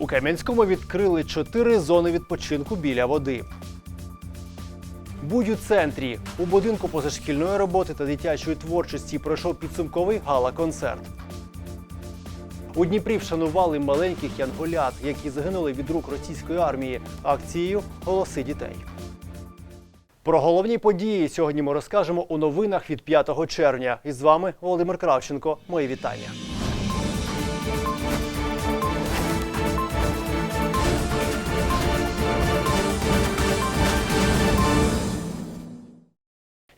У Кам'янському відкрили чотири зони відпочинку біля води. Будь у центрі у будинку позашкільної роботи та дитячої творчості пройшов підсумковий гала-концерт. У Дніпрі вшанували маленьких янголят, які загинули від рук російської армії акцією Голоси дітей. Про головні події сьогодні ми розкажемо у новинах від 5 червня. І з вами Володимир Кравченко. Мої вітання.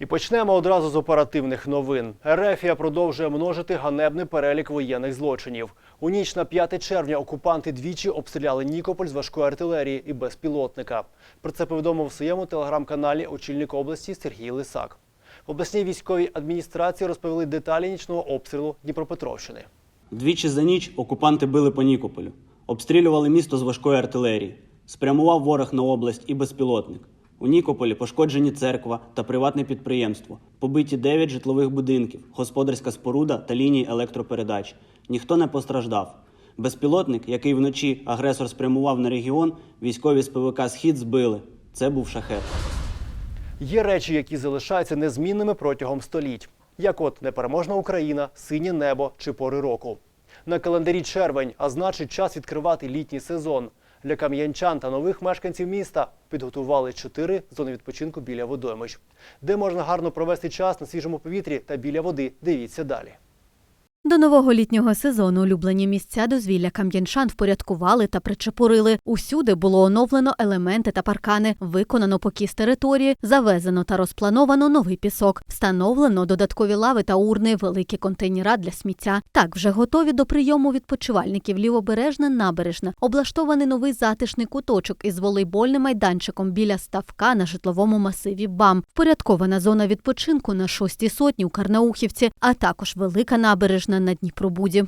І почнемо одразу з оперативних новин. Ерефія продовжує множити ганебний перелік воєнних злочинів. У ніч на 5 червня окупанти двічі обстріляли Нікополь з важкої артилерії і безпілотника. Про це повідомив у своєму телеграм-каналі очільник області Сергій Лисак. Обласній військовій адміністрації розповіли деталі нічного обстрілу Дніпропетровщини. Двічі за ніч окупанти били по Нікополю, обстрілювали місто з важкої артилерії, спрямував ворог на область і безпілотник. У Нікополі пошкоджені церква та приватне підприємство, побиті 9 житлових будинків, господарська споруда та лінії електропередач. Ніхто не постраждав. Безпілотник, який вночі агресор спрямував на регіон, військові з ПВК Схід збили. Це був шахет. Є речі, які залишаються незмінними протягом століть, як от непереможна Україна, синє небо чи пори року. На календарі червень, а значить час відкривати літній сезон. Для кам'янчан та нових мешканців міста підготували чотири зони відпочинку біля водоймищ. Де можна гарно провести час на свіжому повітрі та біля води, дивіться далі. До нового літнього сезону улюблені місця дозвілля кам'янчан впорядкували та причепурили. Усюди було оновлено елементи та паркани, виконано покіс території, завезено та розплановано новий пісок, встановлено додаткові лави та урни, великі контейнера для сміття. Так вже готові до прийому відпочивальників. Лівобережна набережна, облаштований новий затишний куточок із волейбольним майданчиком біля ставка на житловому масиві БАМ, впорядкована зона відпочинку на шостій сотні у Карнаухівці, а також велика набережна на Дніпробуді.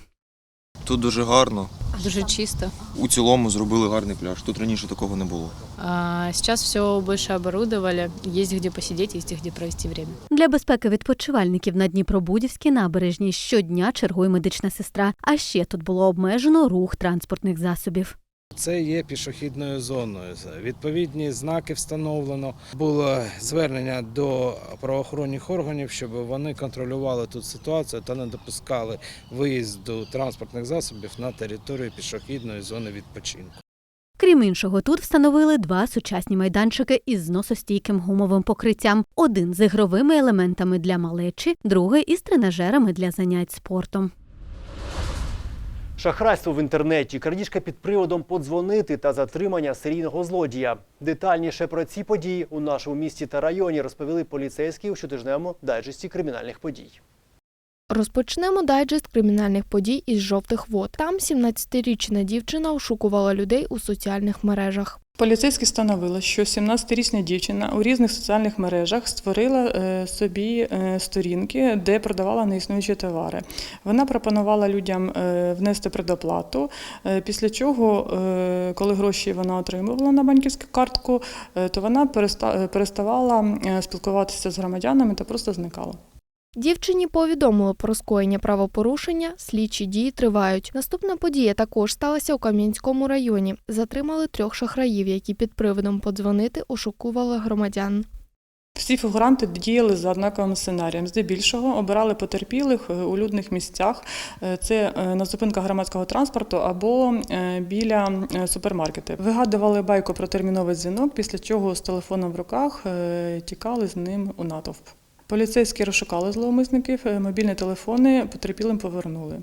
Тут дуже гарно. Дуже чисто. У цілому зробили гарний пляж. Тут раніше такого не було. А сейчас все більше оборудовали. Є де посидіти, є де провести час. Для безпеки відпочивальників на Дніпробудівській набережні щодня чергує медична сестра. А ще тут було обмежено рух транспортних засобів. Це є пішохідною зоною. Відповідні знаки встановлено. Було звернення до правоохоронних органів, щоб вони контролювали тут ситуацію та не допускали виїзду транспортних засобів на територію пішохідної зони відпочинку. Крім іншого, тут встановили два сучасні майданчики із зносостійким гумовим покриттям: один з ігровими елементами для малечі, другий із тренажерами для занять спортом. Шахрайство в інтернеті, крадіжка під приводом подзвонити та затримання серійного злодія. Детальніше про ці події у нашому місті та районі розповіли поліцейські у щотижневому дайджесті кримінальних подій. Розпочнемо дайджест кримінальних подій із жовтих вод. Там 17-річна дівчина ошукувала людей у соціальних мережах. Поліцейські встановили, що 17-річна дівчина у різних соціальних мережах створила е, собі е, сторінки, де продавала неіснуючі товари. Вона пропонувала людям е, внести предоплату, після чого, коли гроші вона отримувала на банківську картку, то вона переста- переставала спілкуватися з громадянами та просто зникала. Дівчині повідомили про скоєння правопорушення, слідчі дії тривають. Наступна подія також сталася у Кам'янському районі. Затримали трьох шахраїв, які під приводом подзвонити ошукували громадян. Всі фігуранти діяли за однаковим сценарієм. Здебільшого обирали потерпілих е, у людних місцях. Е, Це е, на зупинках громадського транспорту або біля супермаркетів. Вигадували байку про терміновий дзвінок, після чого з телефоном в руках тікали з ним у натовп. Поліцейські розшукали зловмисників, е, мобільні телефони потерпілим повернули.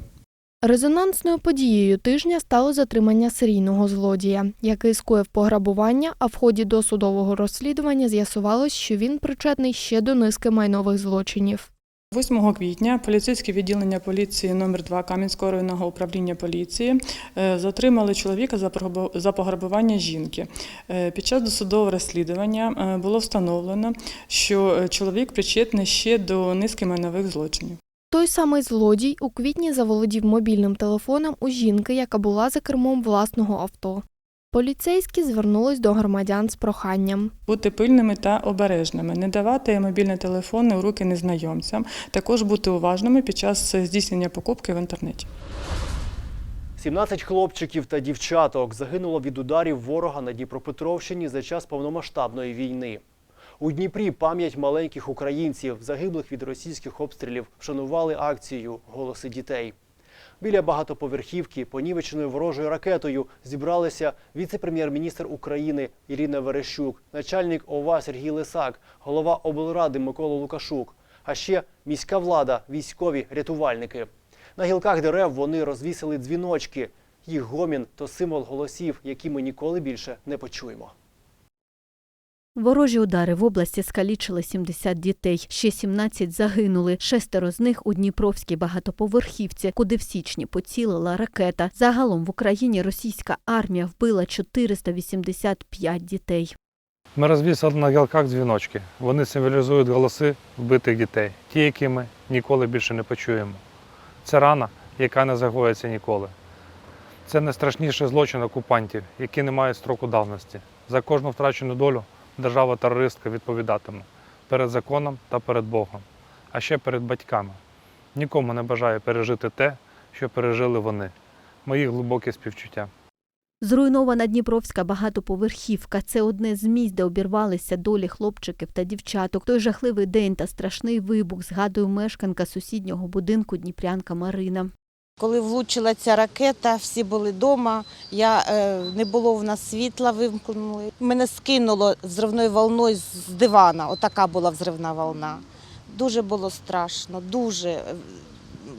Резонансною подією тижня стало затримання серійного злодія, який скоїв пограбування, а в ході досудового розслідування з'ясувалось, що він причетний ще до низки майнових злочинів. 8 квітня поліцейське відділення поліції номер 2 Кам'янського районного управління поліції е, затримали чоловіка за пограбування жінки. Е, Під час досудового розслідування е, було встановлено, що чоловік причетний ще до низки майнових злочинів. Той самий злодій у квітні заволодів мобільним телефоном у жінки, яка була за кермом власного авто. Поліцейські звернулись до громадян з проханням. Бути пильними та обережними, не давати мобільні телефони у руки незнайомцям, також бути уважними під час здійснення покупки в інтернеті. 17 хлопчиків та дівчаток загинуло від ударів ворога на Дніпропетровщині за час повномасштабної війни. У Дніпрі пам'ять маленьких українців, загиблих від російських обстрілів, вшанували акцію Голоси дітей. Біля багатоповерхівки, понівеченої ворожою ракетою, зібралися віце-прем'єр-міністр України Ірина Верещук, начальник ОВА Сергій Лисак, голова облради Микола Лукашук, а ще міська влада, військові, рятувальники. На гілках дерев вони розвісили дзвіночки. Їх гомін то символ голосів, які ми ніколи більше не почуємо. Ворожі удари в області скалічили 70 дітей, ще 17 загинули. Шестеро з них у Дніпровській багатоповерхівці, куди в січні поцілила ракета. Загалом в Україні російська армія вбила 485 дітей. Ми розвісили на гілках дзвіночки. Вони символізують голоси вбитих дітей, ті, які ми ніколи більше не почуємо. Це рана, яка не загоїться ніколи. Це найстрашніший злочин окупантів, які не мають строку давності. За кожну втрачену долю держава-терористка відповідатиме перед законом та перед Богом, а ще перед батьками. Нікому не бажаю пережити те, що пережили вони. Мої глибокі співчуття. Зруйнована Дніпровська багатоповерхівка це одне з місць, де обірвалися долі хлопчиків та дівчаток. Той жахливий день та страшний вибух згадує мешканка сусіднього будинку Дніпрянка Марина. Коли влучила ця ракета, всі були вдома. Я е, не було в нас світла, вимкнули. Мене скинуло взривною волною з дивана. Отака була взривна волна. Дуже було страшно, дуже.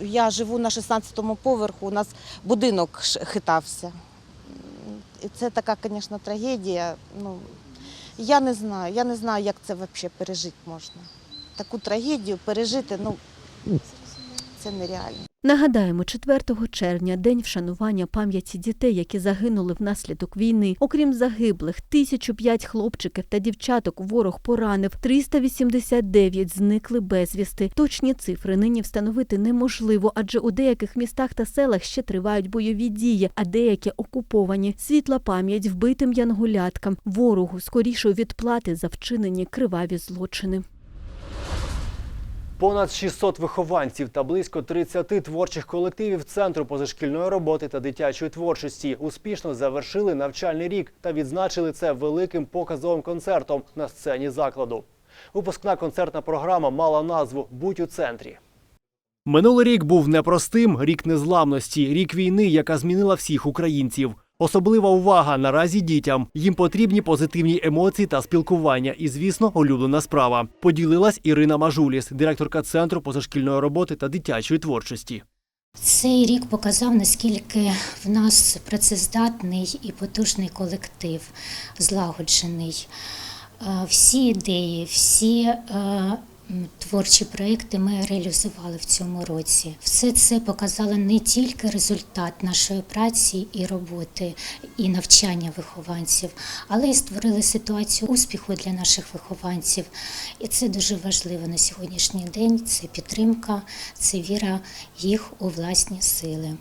Я живу на 16-му поверху, у нас будинок хитався. І це така, звісно, трагедія. Ну, я не знаю, я не знаю, як це взагалі пережити можна. Таку трагедію пережити, ну, це нереально. Нагадаємо, 4 червня день вшанування пам'яті дітей, які загинули внаслідок війни. Окрім загиблих, 1005 хлопчиків та дівчаток ворог поранив, 389 зникли безвісти. Точні цифри нині встановити неможливо, адже у деяких містах та селах ще тривають бойові дії, а деякі окуповані. Світла пам'ять вбитим янгуляткам, ворогу скорішої відплати за вчинені криваві злочини. Понад 600 вихованців та близько 30 творчих колективів Центру позашкільної роботи та дитячої творчості успішно завершили навчальний рік та відзначили це великим показовим концертом на сцені закладу. Випускна концертна програма мала назву Будь у центрі. Минулий рік був непростим рік незламності, рік війни, яка змінила всіх українців. Особлива увага наразі дітям. Їм потрібні позитивні емоції та спілкування. І, звісно, улюблена справа. Поділилась Ірина Мажуліс, директорка центру позашкільної роботи та дитячої творчості. Цей рік показав, наскільки в нас працездатний і потужний колектив, злагоджений. Е, Всі ідеї, всі е, творчі проекти ми реалізували в цьому році. Все це показало не тільки результат нашої праці і роботи, і навчання вихованців, але й створили ситуацію успіху для наших вихованців. І це дуже важливо на сьогоднішній день. Це підтримка, це віра їх у власні сили.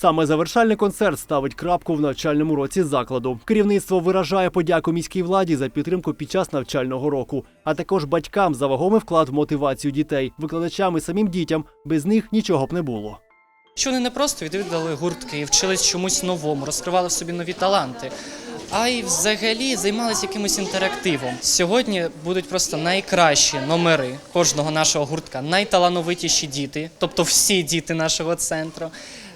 Саме завершальний концерт ставить крапку в навчальному році закладу. Керівництво виражає подяку міській владі за підтримку під час навчального року, а також батькам за вагомий вклад в мотивацію дітей, викладачам і самим дітям. Без них нічого б не було. Що вони не просто відвідали гуртки вчились чомусь новому, розкривали собі нові таланти, а й взагалі займалися якимось інтерактивом. Сьогодні будуть просто найкращі номери кожного нашого гуртка, найталановитіші діти, тобто всі діти нашого центру.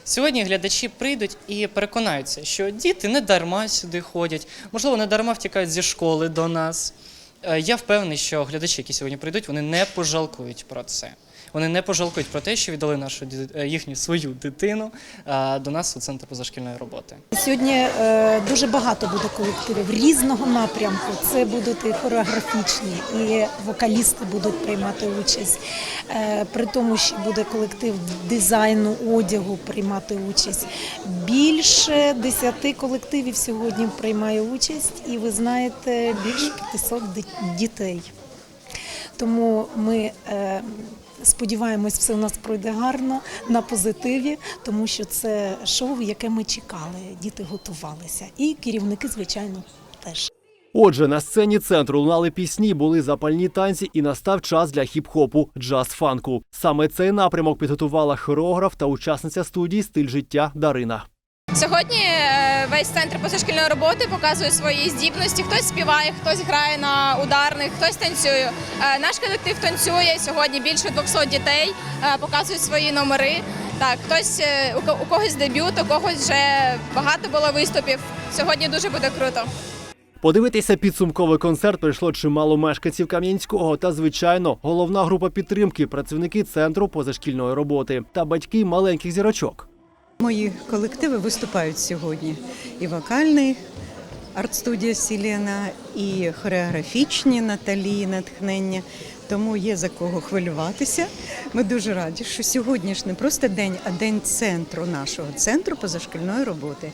Сьогодні глядачі прийдуть і переконаються, що діти не дарма сюди ходять, можливо, не дарма втікають зі школи до нас. Е, Я впевнений, що глядачі, які сьогодні прийдуть, вони не пожалкують про це. Вони не пожалкують про те, що віддали нашу е, їхню свою дитину е, до нас у центр позашкільної роботи. Сьогодні е, дуже багато буде колективів різного напрямку. Це будуть і хореографічні, і вокалісти будуть приймати участь. При тому, що буде колектив дизайну одягу приймати участь. Більше 10 колективів сьогодні приймає участь, і ви знаєте, більше 500 дітей. Тому ми сподіваємось, все у нас пройде гарно на позитиві, тому що це шоу, яке ми чекали. Діти готувалися, і керівники, звичайно, теж. Отже, на сцені центру лунали пісні, були запальні танці, і настав час для хіп-хопу джаз-фанку. Саме цей напрямок підготувала хореограф та учасниця студії Стиль життя Дарина. Сьогодні е, весь центр позашкільної роботи показує свої здібності. Хтось співає, хтось грає на ударних, хтось танцює. Е, Наш колектив танцює сьогодні. Більше 200 дітей е, показують свої номери. Так, хтось у когось дебют, у когось вже багато було виступів. Сьогодні дуже буде круто. Подивитися підсумковий концерт прийшло чимало мешканців Кам'янського та, звичайно, головна група підтримки, працівники центру позашкільної роботи та батьки маленьких зірочок. Мої колективи виступають сьогодні. І вокальний арт-студія Сілена, і хореографічні Наталі натхнення. Тому є за кого хвилюватися. Ми дуже раді, що сьогодні ж не просто день, а день центру нашого центру позашкільної роботи.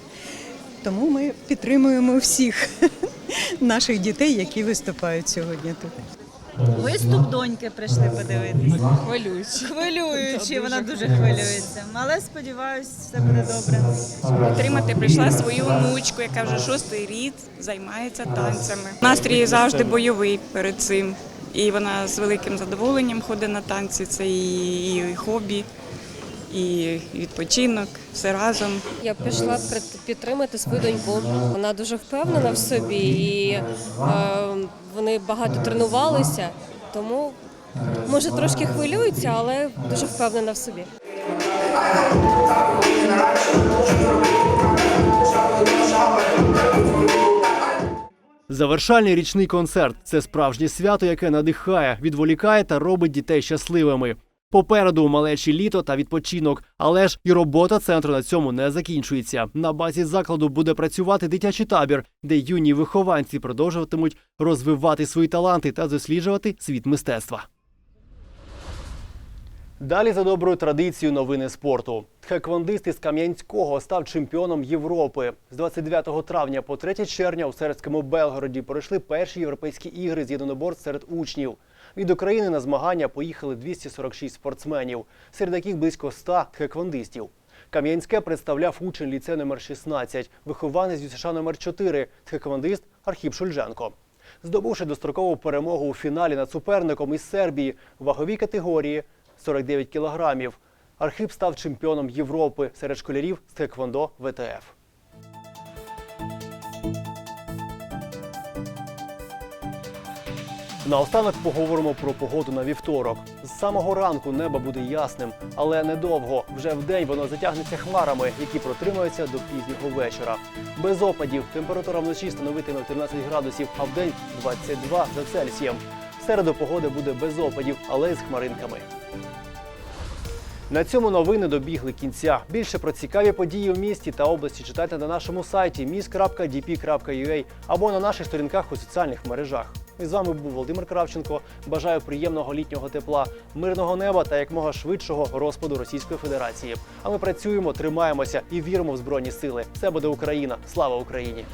Тому ми підтримуємо всіх наших дітей, які виступають сьогодні тут. Виступ доньки прийшли подивитися. Хвилюючи. Хвилюючи, вона дуже хвилюється. Але сподіваюся, все буде добре. Підтримати прийшла свою онучку, яка вже шостий рік займається танцями. Настрій завжди бойовий перед цим. І вона з великим задоволенням ходить на танці. Це її хобі, і відпочинок, все разом. Я пішла підтримати свою доньку. Вона дуже впевнена в собі і е, вони багато тренувалися, тому може трошки хвилюються, але дуже впевнена в собі. Завершальний річний концерт це справжнє свято, яке надихає, відволікає та робить дітей щасливими. Попереду малечі літо та відпочинок, але ж і робота центру на цьому не закінчується. На базі закладу буде працювати дитячий табір, де юні вихованці продовжуватимуть розвивати свої таланти та досліджувати світ мистецтва. Далі за доброю традицією новини спорту. Тхеквондист із Кам'янського став чемпіоном Європи. З 29 травня по 3 червня у сербському Белгороді пройшли перші європейські ігри з єдиноборств серед учнів. Від України на змагання поїхали 246 спортсменів, серед яких близько 100 тхеквондистів. Кам'янське представляв учень ліцею номер 16, вихованець з США номер 4, тхеквондист Архіп Шульженко. Здобувши дострокову перемогу у фіналі над суперником із Сербії в ваговій категорії 49 кілограмів, Архіп став чемпіоном Європи серед школярів з тхеквондо ВТФ. Наостанок поговоримо про погоду на вівторок. З самого ранку небо буде ясним, але недовго. Вже вдень воно затягнеться хмарами, які протримаються до пізнього вечора. Без опадів температура вночі становитиме 13 градусів, а вдень 22 за Цельсієм. В середу погода буде без опадів, але з хмаринками. На цьому новини добігли кінця. Більше про цікаві події в місті та області читайте на нашому сайті mis.dp.ua або на наших сторінках у соціальних мережах. І з вами був Володимир Кравченко. Бажаю приємного літнього тепла, мирного неба та якмога швидшого розпаду Російської Федерації. А ми працюємо, тримаємося і віримо в збройні сили. Все буде Україна! Слава Україні!